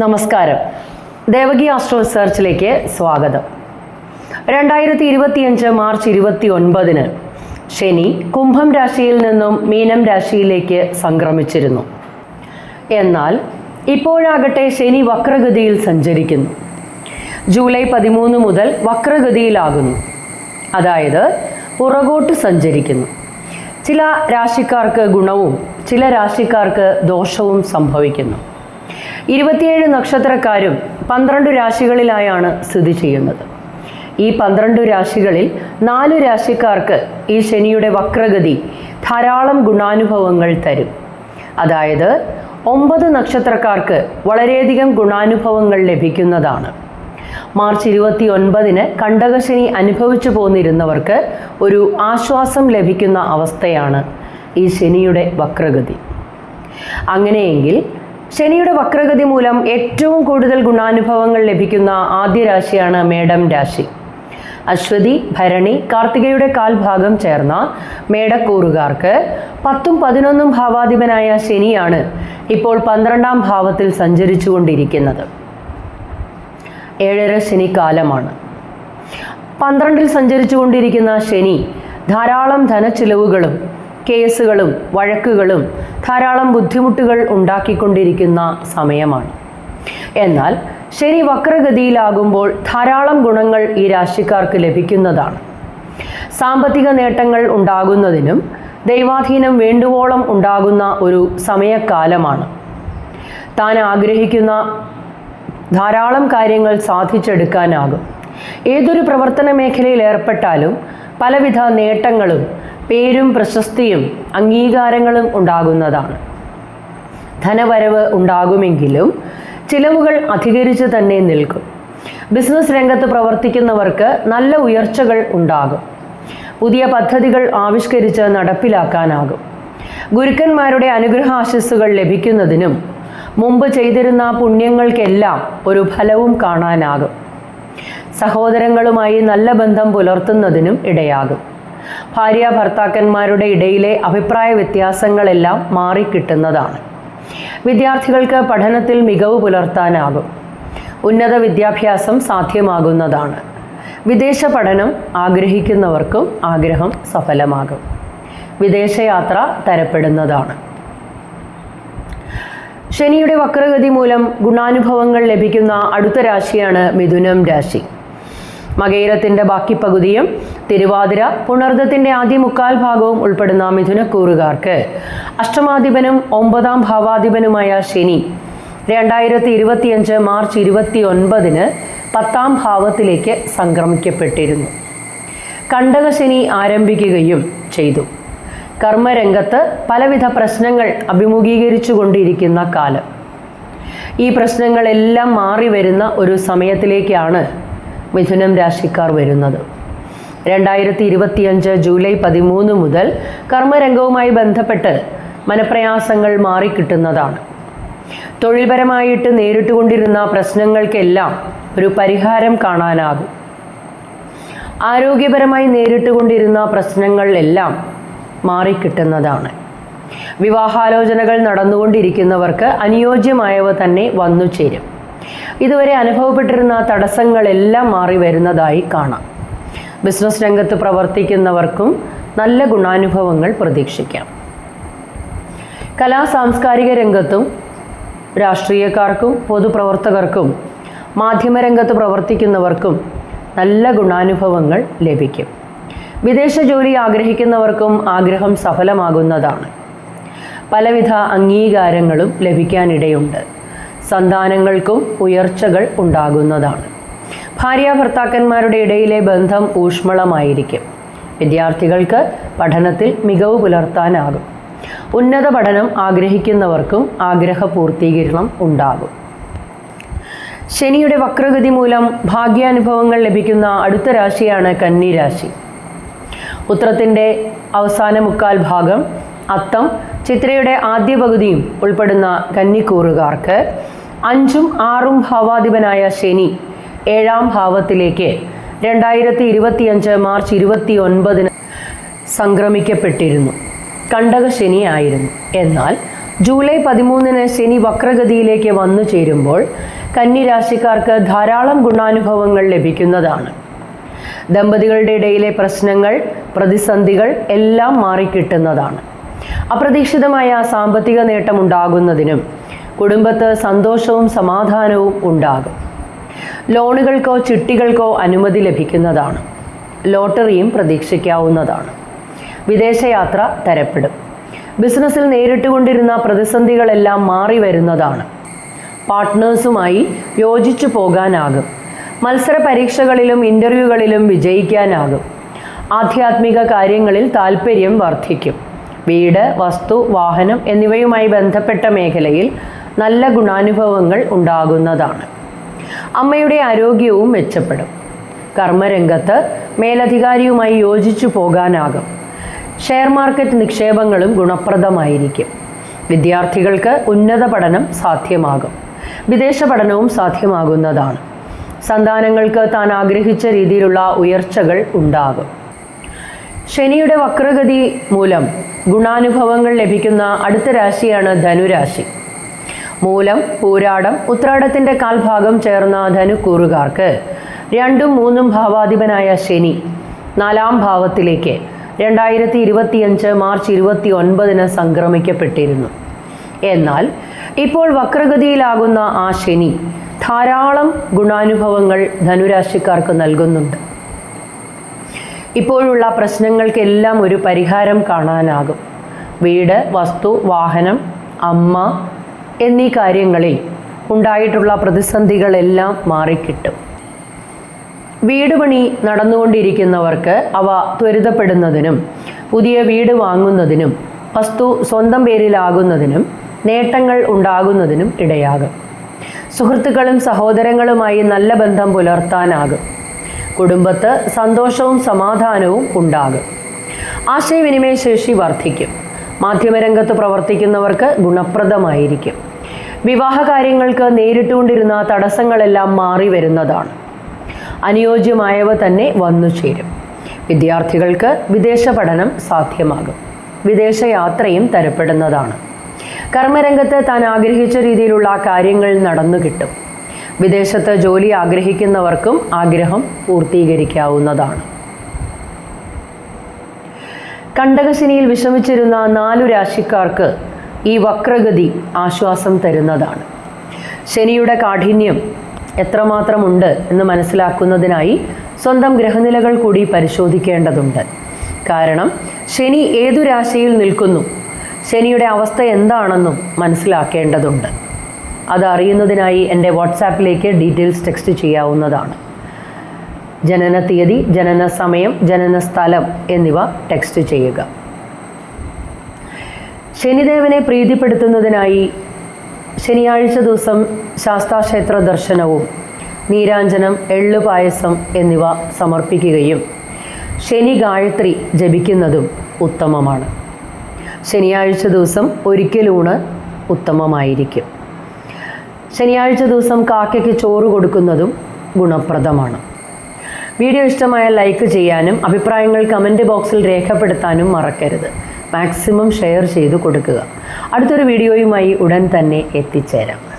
നമസ്കാരം. ദേവകി ആസ്ട്രോ റിസർച്ചിലേക്ക് സ്വാഗതം. രണ്ടായിരത്തി ഇരുപത്തിയഞ്ച് മാർച്ച് ഇരുപത്തി ഒൻപതിന് ശനി കുംഭം രാശിയിൽ നിന്നും മീനം രാശിയിലേക്ക് സംക്രമിച്ചിരുന്നു. എന്നാൽ ഇപ്പോഴാകട്ടെ ശനി വക്രഗതിയിൽ സഞ്ചരിക്കുന്നു. ജൂലൈ പതിമൂന്ന് മുതൽ വക്രഗതിയിലാകുന്നു. അതായത് പുറകോട്ട് സഞ്ചരിക്കുന്നു. ചില രാശിക്കാർക്ക് ഗുണവും ചില രാശിക്കാർക്ക് ദോഷവും സംഭവിക്കുന്നു. ഇരുപത്തിയേഴ് നക്ഷത്രക്കാരും പന്ത്രണ്ട് രാശികളിലായാണ് സ്ഥിതി ചെയ്യുന്നത്. ഈ പന്ത്രണ്ട് രാശികളിൽ നാല് രാശിക്കാർക്ക് ഈ ശനിയുടെ വക്രഗതി ധാരാളം ഗുണാനുഭവങ്ങൾ തരും. അതായത് ഒമ്പത് നക്ഷത്രക്കാർക്ക് വളരെയധികം ഗുണാനുഭവങ്ങൾ ലഭിക്കുന്നതാണ്. മാർച്ച് ഇരുപത്തി ഒൻപതിന് കണ്ടകശനി അനുഭവിച്ചു പോന്നിരുന്നവർക്ക് ഒരു ആശ്വാസം ലഭിക്കുന്ന അവസ്ഥയാണ് ഈ ശനിയുടെ വക്രഗതി. അങ്ങനെയെങ്കിൽ ശനിയുടെ വക്രഗതി മൂലം ഏറ്റവും കൂടുതൽ ഗുണാനുഭവങ്ങൾ ലഭിക്കുന്ന ആദ്യ രാശിയാണ് മേടം രാശി. അശ്വതി ഭരണി കാർത്തികയുടെ കാൽഭാഗം ചേർന്ന മേടക്കൂറുകാർക്ക് പത്തും പതിനൊന്നും ഭാവാധിപനായ ശനിയാണ് ഇപ്പോൾ പന്ത്രണ്ടാം ഭാവത്തിൽ സഞ്ചരിച്ചുകൊണ്ടിരിക്കുന്നത്. ഏഴര ശനി കാലമാണ് പന്ത്രണ്ടിൽ സഞ്ചരിച്ചുകൊണ്ടിരിക്കുന്ന ശനി ധാരാളം ധനച്ചിലവുകളും കേസുകളും വഴക്കുകളും ധാരാളം ബുദ്ധിമുട്ടുകൾ ഉണ്ടാക്കിക്കൊണ്ടിരിക്കുന്ന സമയമാണ്. എന്നാൽ ശരി വക്രഗതിയിലാകുമ്പോൾ ധാരാളം ഗുണങ്ങൾ ഈ രാശിക്കാർക്ക് ലഭിക്കുന്നതാണ്. സാമ്പത്തിക നേട്ടങ്ങൾ ഉണ്ടാകുന്നതിനും ദൈവാധീനം വേണ്ടുവോളം ഉണ്ടാകുന്ന ഒരു സമയക്കാലമാണ്. താൻ ആഗ്രഹിക്കുന്ന ധാരാളം കാര്യങ്ങൾ സാധിച്ചെടുക്കാനാകും. ഏതൊരു പ്രവർത്തന മേഖലയിൽ ഏർപ്പെട്ടാലും പലവിധ നേട്ടങ്ങളും പേരും പ്രശസ്തിയും അംഗീകാരങ്ങളും ഉണ്ടാകുന്നതാണ്. ധനവരവ് ഉണ്ടാകുമെങ്കിലും ചിലവുകൾ അധികരിച്ച് തന്നെ നിൽക്കും. ബിസിനസ് രംഗത്ത് പ്രവർത്തിക്കുന്നവർക്ക് നല്ല ഉയർച്ചകൾ ഉണ്ടാകും. പുതിയ പദ്ധതികൾ ആവിഷ്കരിച്ച് നടപ്പിലാക്കാനാകും. ഗുരുക്കന്മാരുടെ അനുഗ്രഹാശസ്സുകൾ ലഭിക്കുന്നതിനും മുമ്പ് ചെയ്തിരുന്ന പുണ്യങ്ങൾക്കെല്ലാം ഒരു ഫലവും കാണാനാകും. സഹോദരങ്ങളുമായി നല്ല ബന്ധം പുലർത്തുന്നതിനും ഇടയാകും. ഭാര്യ ഭർത്താക്കന്മാരുടെ ഇടയിലെ അഭിപ്രായ വ്യത്യാസങ്ങളെല്ലാം മാറിക്കിട്ടുന്നതാണ്. വിദ്യാർത്ഥികൾക്ക് പഠനത്തിൽ മികവ് പുലർത്താനാകും. ഉന്നത വിദ്യാഭ്യാസം സാധ്യമാകുന്നതാണ്. വിദേശ പഠനം ആഗ്രഹിക്കുന്നവർക്കും ആഗ്രഹം സഫലമാകും. വിദേശയാത്ര തരപ്പെടുന്നതാണ്. ശനിയുടെ വക്രഗതി മൂലം ഗുണാനുഭവങ്ങൾ ലഭിക്കുന്ന അടുത്ത രാശിയാണ് മിഥുനം രാശി. മകയിരത്തിന്റെ ബാക്കി പകുതിയും തിരുവാതിര പുണർദത്തിന്റെ ആദ്യ മുക്കാൽ ഭാഗവും ഉൾപ്പെടുന്ന മിഥുനക്കൂറുകാർക്ക്. അഷ്ടമാധിപനും ഒമ്പതാം ഭാവാധിപനുമായ ശനി രണ്ടായിരത്തി ഇരുപത്തിയഞ്ച് മാർച്ച് ഇരുപത്തി ഒൻപതിന് പത്താം ഭാവത്തിലേക്ക് സംക്രമിക്കപ്പെട്ടിരുന്നു. കണ്ടകശനി ആരംഭിക്കുകയും ചെയ്തു. കർമ്മരംഗത്ത് പലവിധ പ്രശ്നങ്ങൾ അഭിമുഖീകരിച്ചു കൊണ്ടിരിക്കുന്ന കാലം. ഈ പ്രശ്നങ്ങളെല്ലാം മാറി വരുന്ന ഒരു സമയത്തിലേക്കാണ് മിഥുനം രാശിക്കാർ വരുന്നത്. രണ്ടായിരത്തി ഇരുപത്തിയഞ്ച് ജൂലൈ പതിമൂന്ന് മുതൽ കർമ്മരംഗവുമായി ബന്ധപ്പെട്ട് മനപ്രയാസങ്ങൾ മാറിക്കിട്ടുന്നതാണ്. തൊഴിൽപരമായിട്ട് നേരിട്ടുകൊണ്ടിരുന്ന പ്രശ്നങ്ങൾക്കെല്ലാം ഒരു പരിഹാരം കാണാനാകും. ആരോഗ്യപരമായി നേരിട്ടുകൊണ്ടിരുന്ന പ്രശ്നങ്ങൾ എല്ലാം മാറിക്കിട്ടുന്നതാണ്. വിവാഹാലോചനകൾ നടന്നുകൊണ്ടിരിക്കുന്നവർക്ക് അനുയോജ്യമായവ തന്നെ വന്നു ചേരും ഇതുവരെ അനുഭവപ്പെട്ടിരുന്ന തടസ്സങ്ങളെല്ലാം മാറി വരുന്നതായി കാണാം. ബിസിനസ് രംഗത്ത് പ്രവർത്തിക്കുന്നവർക്കും നല്ല ഗുണാനുഭവങ്ങൾ പ്രതീക്ഷിക്കാം. കലാ സാംസ്കാരിക രംഗത്തും രാഷ്ട്രീയക്കാർക്കും പൊതുപ്രവർത്തകർക്കും മാധ്യമരംഗത്ത് പ്രവർത്തിക്കുന്നവർക്കും നല്ല ഗുണാനുഭവങ്ങൾ ലഭിക്കും. വിദേശ ജോലി ആഗ്രഹിക്കുന്നവർക്കും ആഗ്രഹം സഫലമാകുന്നതാണ്. പലവിധ അംഗീകാരങ്ങളും ലഭിക്കാനിടയുണ്ട്. സന്താനങ്ങൾക്കും ഉയർച്ചകൾ ഉണ്ടാകുന്നതാണ്. ഭാര്യ ഭർത്താക്കന്മാരുടെ ഇടയിലെ ബന്ധം ഊഷ്മളമായിരിക്കും. വിദ്യാർത്ഥികൾക്ക് പഠനത്തിൽ മികവ് പുലർത്താനാകും. ഉന്നത പഠനം ആഗ്രഹിക്കുന്നവർക്കും ആഗ്രഹ പൂർത്തീകരണം ഉണ്ടാകും. ശനിയുടെ വക്രഗതി മൂലം ഭാഗ്യാനുഭവങ്ങൾ ലഭിക്കുന്ന അടുത്ത രാശിയാണ് കന്നി രാശി. ഉത്രത്തിന്റെ അവസാന മുക്കാൽ ഭാഗം അത്തം ചിത്രയുടെ ആദ്യ പകുതിയും ഉൾപ്പെടുന്ന കന്നിക്കൂറുകാർക്ക് അഞ്ചും ആറും ഭാവാധിപനായ ശനി ഏഴാം ഭാവത്തിലേക്ക് രണ്ടായിരത്തി ഇരുപത്തിയഞ്ച് മാർച്ച് ഇരുപത്തി ഒൻപതിന് സംക്രമിക്കപ്പെട്ടിരുന്നു. കണ്ടക ശനിയായിരുന്നു എന്നാൽ ജൂലൈ പതിമൂന്നിന് ശനി വക്രഗതിയിലേക്ക് വന്നു ചേരുമ്പോൾ കന്നിരാശിക്കാർക്ക് ധാരാളം ഗുണാനുഭവങ്ങൾ ലഭിക്കുന്നതാണ്. ദമ്പതികളുടെ ഇടയിലെ പ്രശ്നങ്ങൾ പ്രതിസന്ധികൾ എല്ലാം മാറിക്കിട്ടുന്നതാണ്. അപ്രതീക്ഷിതമായ സാമ്പത്തിക നേട്ടം ഉണ്ടാകുന്നതിനും കുടുംബത്ത് സന്തോഷവും സമാധാനവും ഉണ്ടാകും. ലോണുകൾക്കോ ചിട്ടികൾക്കോ അനുമതി ലഭിക്കുന്നതാണ്. ലോട്ടറിയും പ്രതീക്ഷിക്കാവുന്നതാണ്. വിദേശയാത്ര തരപ്പെടും. ബിസിനസ്സിൽ നേരിട്ടുകൊണ്ടിരുന്ന പ്രതിസന്ധികളെല്ലാം മാറി വരുന്നതാണ് പാർട്ട്നേഴ്സുമായി യോജിച്ചു പോകാനാകും. മത്സര പരീക്ഷകളിലും ഇന്റർവ്യൂകളിലും വിജയിക്കാനാകും. ആധ്യാത്മിക കാര്യങ്ങളിൽ താല്പര്യം വർദ്ധിക്കും. വീട് വസ്തു വാഹനം എന്നിവയുമായി ബന്ധപ്പെട്ട മേഖലയിൽ നല്ല ഗുണാനുഭവങ്ങൾ ഉണ്ടാകുന്നതാണ്. അമ്മയുടെ ആരോഗ്യവും മെച്ചപ്പെടും. കർമ്മരംഗത്ത് മേലധികാരിയുമായി യോജിച്ചു പോകാനാകും. Share market നിക്ഷേപങ്ങളും ഗുണപ്രദമായിരിക്കും. വിദ്യാർത്ഥികൾക്ക് ഉന്നത പഠനം സാധ്യമാകും. വിദേശ പഠനവും സാധ്യമാകുന്നതാണ്. സന്താനങ്ങൾക്ക് താൻ ആഗ്രഹിച്ച രീതിയിലുള്ള ഉയർച്ചകൾ ഉണ്ടാകും. ശനിയുടെ വക്രഗതി മൂലം ഗുണാനുഭവങ്ങൾ ലഭിക്കുന്ന അടുത്ത രാശിയാണ് ധനുരാശി. മൂലം പൂരാടം ഉത്രാടത്തിന്റെ കാൽഭാഗം ചേർന്ന ധനുക്കൂറുകാർക്ക്. രണ്ടും മൂന്നും ഭാവാധിപനായ ശനി നാലാം ഭാവത്തിലേക്ക് രണ്ടായിരത്തി ഇരുപത്തിയഞ്ച് മാർച്ച് ഇരുപത്തി ഒൻപതിന് സംക്രമിക്കപ്പെട്ടിരുന്നു. എന്നാൽ ഇപ്പോൾ വക്രഗതിയിലാകുന്ന ആ ശനി ധാരാളം ഗുണാനുഭവങ്ങൾ ധനുരാശിക്കാർക്ക് നൽകുന്നുണ്ട്. ഇപ്പോഴുള്ള പ്രശ്നങ്ങൾക്കെല്ലാം ഒരു പരിഹാരം കാണാനാകും. വീട് വസ്തു വാഹനം അമ്മ എന്നീ കാര്യങ്ങളിൽ ഉണ്ടായിട്ടുള്ള പ്രതിസന്ധികളെല്ലാം മാറിക്കിട്ടും. വീട് പണി നടന്നുകൊണ്ടിരിക്കുന്നവർക്ക് അവ ത്വരിതപ്പെടുന്നതിനും പുതിയ വീട് വാങ്ങുന്നതിനും വസ്തു സ്വന്തം പേരിലാകുന്നതിനും നേട്ടങ്ങൾ ഉണ്ടാകുന്നതിനും ഇടയാകും. സുഹൃത്തുക്കളും സഹോദരങ്ങളുമായി നല്ല ബന്ധം പുലർത്താനാകും. കുടുംബത്ത് സന്തോഷവും സമാധാനവും ഉണ്ടാകും. ആശയവിനിമയ ശേഷി വർദ്ധിക്കും. മാധ്യമരംഗത്ത് പ്രവർത്തിക്കുന്നവർക്ക് ഗുണപ്രദമായിരിക്കും. വിവാഹ കാര്യങ്ങൾക്ക് നേരിട്ടുകൊണ്ടിരുന്ന തടസ്സങ്ങളെല്ലാം മാറി വരുന്നതാണ്. അനുയോജ്യമായവ തന്നെ വന്നു ചേരും. വിദ്യാർത്ഥികൾക്ക് വിദേശ പഠനം സാധ്യമാകും. വിദേശയാത്രയും തരപ്പെടുന്നതാണ്. കർമ്മരംഗത്ത് താൻ ആഗ്രഹിച്ച രീതിയിലുള്ള കാര്യങ്ങൾ നടന്നു കിട്ടും. വിദേശത്ത് ജോലി ആഗ്രഹിക്കുന്നവർക്കും ആഗ്രഹം പൂർത്തീകരിക്കാവുന്നതാണ്. കണ്ടകശനിയിൽ വിഷമിച്ചിരുന്ന നാലു രാശിക്കാർക്ക് ഈ വക്രഗതി ആശ്വാസം തരുന്നതാണ്. ശനിയുടെ കാഠിന്യം എത്രമാത്രമുണ്ട് എന്ന് മനസ്സിലാക്കുന്നതിനായി സ്വന്തം ഗ്രഹനിലകൾ കൂടി പരിശോധിക്കേണ്ടതുണ്ട്. കാരണം ശനി ഏതു രാശിയിൽ നിൽക്കുന്നു ശനിയുടെ അവസ്ഥ എന്താണെന്നും മനസ്സിലാക്കേണ്ടതുണ്ട്. അതറിയുന്നതിനായി എന്റെ വാട്സാപ്പിലേക്ക് ഡീറ്റെയിൽസ് ടെക്സ്റ്റ് ചെയ്യാവുന്നതാണ്. ജനന തീയതി ജനന സമയം ജനന സ്ഥലം എന്നിവ ടെക്സ്റ്റ് ചെയ്യുക. ശനിദേവനെ പ്രീതിപ്പെടുത്തുന്നതിനായി ശനിയാഴ്ച ദിവസം ശാസ്താക്ഷേത്ര ദർശനവും നീരാഞ്ജനം എള്ളു പായസം എന്നിവ സമർപ്പിക്കുകയും ശനി ഗായത്രി ജപിക്കുന്നതും ഉത്തമമാണ്. ശനിയാഴ്ച ദിവസം ഒരിക്കലൂണ് ഉത്തമമായിരിക്കും. ശനിയാഴ്ച ദിവസം കാക്കയ്ക്ക് ചോറ് കൊടുക്കുന്നതും ഗുണപ്രദമാണ്. വീഡിയോ ഇഷ്ടമായ ലൈക്ക് ചെയ്യാനും അഭിപ്രായങ്ങൾ കമന്റ് ബോക്സിൽ രേഖപ്പെടുത്താനും മറക്കരുത്. മാക്സിമം ഷെയർ ചെയ്ത് കൊടുക്കുക. അടുത്തൊരു വീഡിയോയുമായി ഉടൻ തന്നെ എത്തിച്ചേരാം.